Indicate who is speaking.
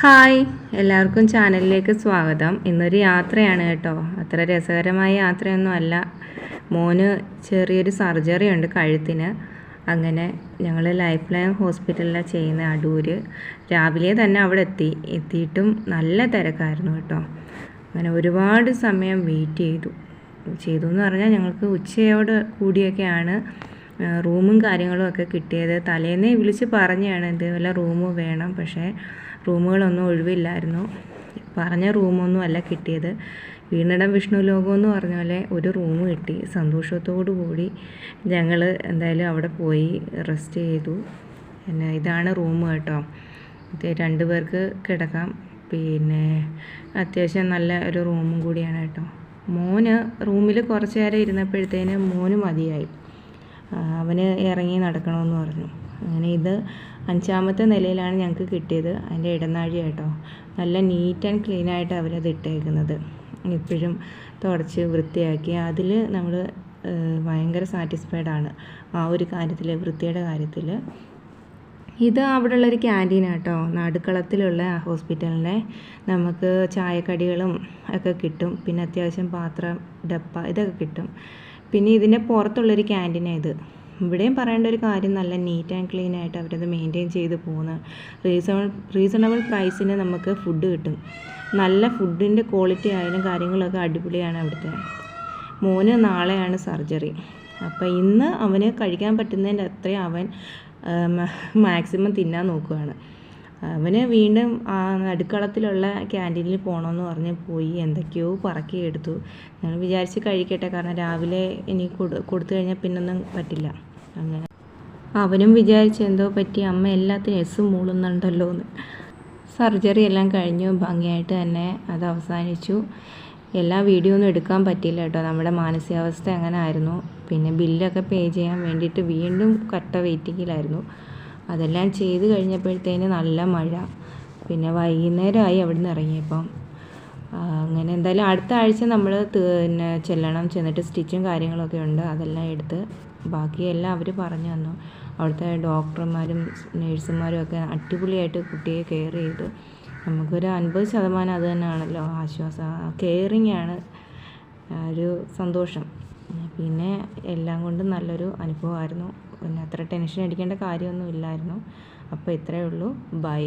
Speaker 1: Hi. എല്ലാവർക്കും ചാനലിലേക്ക് സ്വാഗതം. ഇന്നൊരു യാത്രയാണ് കേട്ടോ. അത്ര രസകരമായ യാത്രയൊന്നും അല്ല. മോന് ചെറിയൊരു സർജറി ഉണ്ട് കഴുത്തിന്. അങ്ങനെ ഞങ്ങൾ ലൈഫ് ലൈൻ ഹോസ്പിറ്റലിലാണ് ചെയ്യുന്ന അടൂർ രാവിലെ തന്നെ അവിടെ എത്തി. എത്തിയിട്ടും നല്ല തിരക്കായിരുന്നു കേട്ടോ. അങ്ങനെ ഒരുപാട് സമയം വെയിറ്റ് ചെയ്തു. ചെയ്തു എന്ന് പറഞ്ഞാൽ ഞങ്ങൾക്ക് ഉച്ചയോട് കൂടിയൊക്കെയാണ് റൂമും കാര്യങ്ങളും ഒക്കെ കിട്ടിയത്. തലേന്നേ വിളിച്ച് പറഞ്ഞാണ് ഇതുപോലെ റൂം വേണം പക്ഷേ റൂമുകളൊന്നും ഒഴിവില്ലായിരുന്നു. പറഞ്ഞ റൂമൊന്നും അല്ല കിട്ടിയത്. വീണിടം വിഷ്ണു ലോകം എന്ന് പറഞ്ഞ പോലെ ഒരു റൂം കിട്ടി. സന്തോഷത്തോടു കൂടി ഞങ്ങൾ എന്തായാലും അവിടെ പോയി റെസ്റ്റ് ചെയ്തു. പിന്നെ ഇതാണ് റൂം കേട്ടോ. രണ്ട് പേർക്ക് കിടക്കാം. പിന്നെ അത്യാവശ്യം നല്ല ഒരു റൂമും കൂടിയാണ് കേട്ടോ. മോന് റൂമിൽ കുറച്ച് നേരം ഇരുന്നപ്പോഴത്തേന് മോന് മതിയായി. അവന് ഇറങ്ങി നടക്കണമെന്ന് പറഞ്ഞു. അങ്ങനെ ഇത് അഞ്ചാമത്തെ നിലയിലാണ് ഞങ്ങൾക്ക് കിട്ടിയത്. അതിന്റെ ഇടനാഴി കേട്ടോ നല്ല നീറ്റ് ആൻഡ് ക്ലീൻ ആയിട്ട് അവരത് ഇട്ടേക്കുന്നത്. എപ്പോഴും തുടച്ച് വൃത്തിയാക്കി. അതിൽ നമ്മൾ ഭയങ്കര സാറ്റിസ്ഫൈഡ് ആണ് ആ ഒരു കാര്യത്തിൽ വൃത്തിയുടെ കാര്യത്തിൽ ഇത് അവിടെയുള്ളൊരു ക്യാന്റീൻ കേട്ടോ നടുക്കളത്തിലുള്ള ഹോസ്പിറ്റലിലെ നമുക്ക് ചായക്കടികളും ഒക്കെ കിട്ടും. പിന്നെ അത്യാവശ്യം പാത്രം ഡപ്പ ഇതൊക്കെ കിട്ടും. പിന്നെ ഇതിന്റെ പുറത്തുള്ളൊരു ക്യാന്റീനാണ് ഇത്. ഇവിടെയും പറയേണ്ട ഒരു കാര്യം നല്ല നീറ്റ് ആൻഡ് ക്ലീൻ ആയിട്ട് അവരത് മെയിന്റെയിൻ ചെയ്ത് പോകുന്ന റീസണബിൾ റീസണബിൾ പ്രൈസിന് നമുക്ക് ഫുഡ് കിട്ടും. നല്ല ഫുഡിന്റെ ക്വാളിറ്റി ആയാലും കാര്യങ്ങളൊക്കെ അടിപൊളിയാണ് അവിടുത്തെ. മോന് നാളെയാണ് സർജറി. അപ്പോൾ ഇന്ന് അവന് കഴിക്കാൻ പറ്റുന്നതിന്റെ അത്രയും അവൻ മാക്സിമം തിന്നാൻ നോക്കുകയാണ് അവന് വീണ്ടും നടുക്കളത്തിലുള്ള ക്യാന്റീനിൽ പോകണമെന്ന് പറഞ്ഞ് പോയി എന്തൊക്കെയോ പറക്കി എടുത്തു. ഞങ്ങൾ വിചാരിച്ച് കഴിക്കട്ടെ കാരണം രാവിലെ ഇനി കൊടു കൊടുത്തു കഴിഞ്ഞാൽ പിന്നൊന്നും പറ്റില്ല. അങ്ങനെ. അവനും വിചാരിച്ച് എന്തോ പറ്റി? അമ്മ എല്ലാത്തിനും എസ് മൂളുന്നുണ്ടല്ലോ എന്ന് സർജറി എല്ലാം കഴിഞ്ഞു. ഭംഗിയായിട്ട് തന്നെ അത് അവസാനിച്ചു. എല്ലാ വീഡിയോ ഒന്നും എടുക്കാൻ പറ്റിയില്ല കേട്ടോ. നമ്മുടെ മാനസികാവസ്ഥ അങ്ങനെ ആയിരുന്നു. പിന്നെ ബില്ലൊക്കെ പേ ചെയ്യാൻ വേണ്ടിയിട്ട് വീണ്ടും കട്ട വെയിറ്റിങ്ങിലായിരുന്നു. അതെല്ലാം ചെയ്ത് കഴിഞ്ഞപ്പോഴത്തേന് നല്ല മഴ. പിന്നെ വൈകുന്നേരമായി അവിടെ നിന്ന് ഇറങ്ങിയപ്പം അങ്ങനെ എന്തായാലും അടുത്ത ആഴ്ച നമ്മൾ പിന്നെ ചെല്ലണം ചെന്നിട്ട് സ്റ്റിച്ചും കാര്യങ്ങളൊക്കെ ഉണ്ട്. അതെല്ലാം എടുത്ത് ബാക്കിയെല്ലാം അവർ പറഞ്ഞു തന്നു. അവിടുത്തെ ഡോക്ടർമാരും നേഴ്സുമാരും ഒക്കെ അടിപൊളിയായിട്ട് കുട്ടിയെ കെയർ ചെയ്തു. നമുക്കൊരു അൻപത് ശതമാനം അത് തന്നെയാണല്ലോ ആശ്വാസം. കെയറിങ് ആണ്. ഒരു സന്തോഷം. പിന്നെ എല്ലാം കൊണ്ടും നല്ലൊരു അനുഭവമായിരുന്നു. പിന്നെ അത്ര ടെൻഷൻ അടിക്കേണ്ട കാര്യമൊന്നും ഇല്ലായിരുന്നു. അപ്പോൾ ഇത്രയേ ഉള്ളൂ. ബൈ.